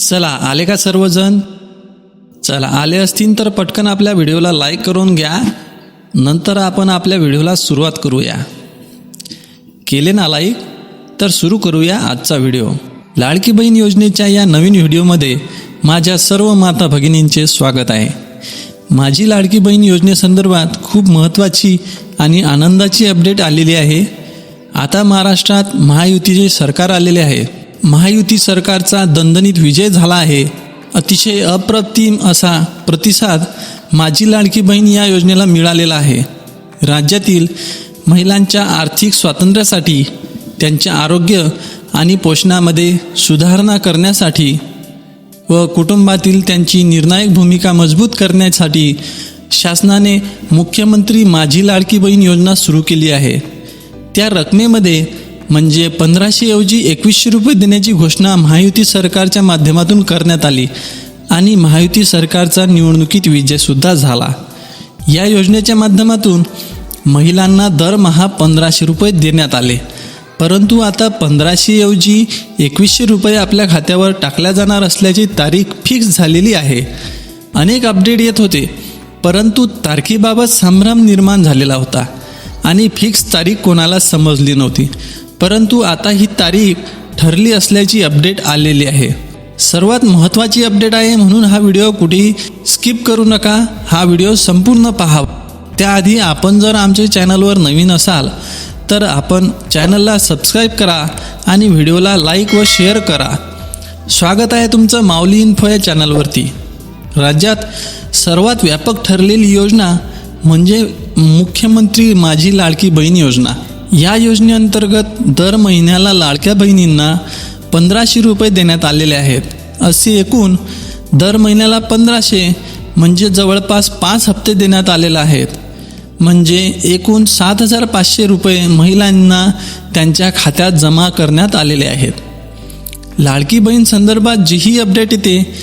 चला आले का सर्वजण? चला आले असतील तर पटकन आपल्या व्हिडिओला लाईक करून घ्या. नंतर आपण आपल्या व्हिडिओला सुरुवात करूया. केले ना लाईक तर सुरू करूया आजचा व्हिडिओ. लाडकी बहीण योजनेच्या या नवीन व्हिडिओमध्ये माझ्या सर्व माता भगिनींचे स्वागत आहे. माझी लाडकी बहीण योजनेसंदर्भात खूप महत्त्वाची आणि आनंदाची अपडेट आलेली आहे. आता महाराष्ट्रात महायुतीचे सरकार आलेले आहे. महायुती सरकारचा दणदणीत विजय झाला आहे. अतिशय अप्रतिम असा प्रतिसाद माझी लाडकी बहीण या योजनेला मिळालेला आहे. राज्यातील महिलांच्या आर्थिक स्वातंत्र्यासाठी त्यांचे आरोग्य आणि पोषणामध्ये सुधारणा करण्यासाठी व कुटुंबातील त्यांची निर्णायक भूमिका मजबूत करण्यासाठी शासनाने मुख्यमंत्री माझी लाडकी बहीण योजना सुरू केली आहे. त्या रकमेमध्ये म्हणजे पंधराशेऐवजी एकवीसशे रुपये देण्याची घोषणा महायुती सरकारच्या माध्यमातून करण्यात आली आणि महायुती सरकारचा निवडणुकीत विजयसुद्धा झाला. या योजनेच्या माध्यमातून महिलांना दरमहा पंधराशे रुपये देण्यात आले. परंतु आता पंधराशेऐवजी एकवीसशे रुपये आपल्या खात्यावर टाकल्या जाणार असल्याची तारीख फिक्स झालेली आहे. अनेक अपडेट येत होते परंतु तारखेबाबत संभ्रम निर्माण झालेला होता आणि फिक्स तारीख कोणाला समजली नव्हती. परंतु आता ही तारीख ठरली असल्याची अपडेट आलेली आहे. सर्वात महत्त्वाची अपडेट आहे म्हणून हा व्हिडिओ कुठेही स्किप करू नका. हा व्हिडिओ संपूर्ण पहा. त्याआधी आपण जर आमच्या चॅनलवर नवीन असाल तर आपण चॅनलला सबस्क्राईब करा आणि व्हिडिओला लाईक व शेअर करा. स्वागत आहे तुमचं माऊली इन्फो या चॅनलवरती. राज्यात सर्वात व्यापक ठरलेली योजना म्हणजे मुख्यमंत्री माझी लाडकी बहीण योजना. या योजनेअंतर्गत दर महिन्याला लाडक्या बहिणींना पंधराशे रुपये देण्यात आलेले आहेत. असे एकूण दर महिन्याला पंधराशे म्हणजे जवळपास पाच हप्ते देण्यात आलेले आहेत. म्हणजे एकूण सात हजार पाचशे रुपये महिलांना त्यांच्या खात्यात जमा करण्यात आलेले आहेत. लाडकी बहीण संदर्भात जीही अपडेट येते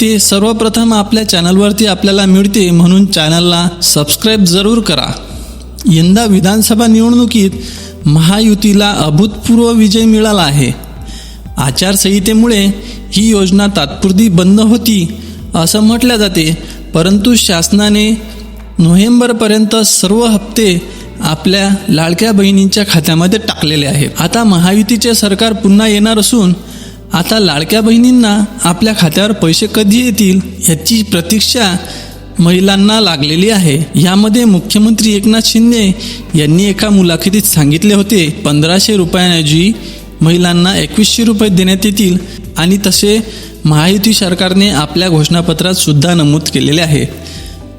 ते सर्वप्रथम आपल्या चॅनलवरती आपल्याला मिळते म्हणून चॅनलला सबस्क्राईब जरूर करा. यंदा विधानसभा निवडणुकीत महायुतीला अभूतपूर्व विजय मिळाला आहे. आचारसंहितेमुळे ही योजना तात्पुरती बंद होती असं म्हटलं जाते परंतु शासनाने नोव्हेंबरपर्यंत सर्व हप्ते आपल्या लाडक्या बहिणींच्या खात्यामध्ये टाकलेले आहेत. आता महायुतीचे सरकार पुन्हा येणार असून आता लाडक्या बहिणींना आपल्या खात्यावर पैसे कधी येतील याची प्रतीक्षा महिलांना लागलेली आहे. यामध्ये मुख्यमंत्री एकनाथ शिंदे यांनी एका मुलाखतीत सांगितले होते पंधराशे रुपयांऐवजी महिलांना एकवीसशे रुपये देण्यात येतील आणि तसे महायुती सरकारने आपल्या घोषणापत्रात सुद्धा नमूद केलेले आहे.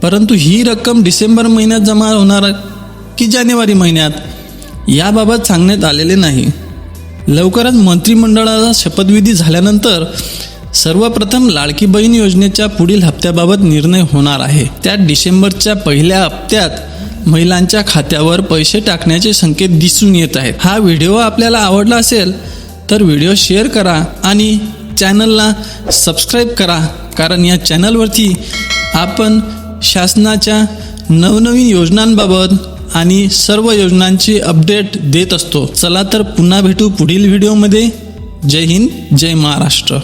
परंतु ही रक्कम डिसेंबर महिन्यात जमा होणार की जानेवारी महिन्यात? याबाबत सांगण्यात आलेले नाही. लवकरच मंत्रिमंडळाचा शपथविधी झाल्यानंतर सर्वप्रथम लाडकी बहीण योजनेच्या पुढील हप्त्याबाबत निर्णय होणार आहे. त्यात डिसेंबरच्या पहिल्या हप्त्यात महिलांच्या खात्यावर पैसे टाकण्याचे संकेत दिसून येत आहेत. हा व्हिडिओ आपल्याला आवडला असेल तर व्हिडिओ शेअर करा आणि चॅनलला सबस्क्राईब करा कारण या चॅनलवरती आपण शासनाच्या नवनवीन योजनांबाबत आणि सर्व योजनांची अपडेट देत असतो. चला तर पुन्हा भेटू पुढील व्हिडिओमध्ये. जय हिंद जय महाराष्ट्र.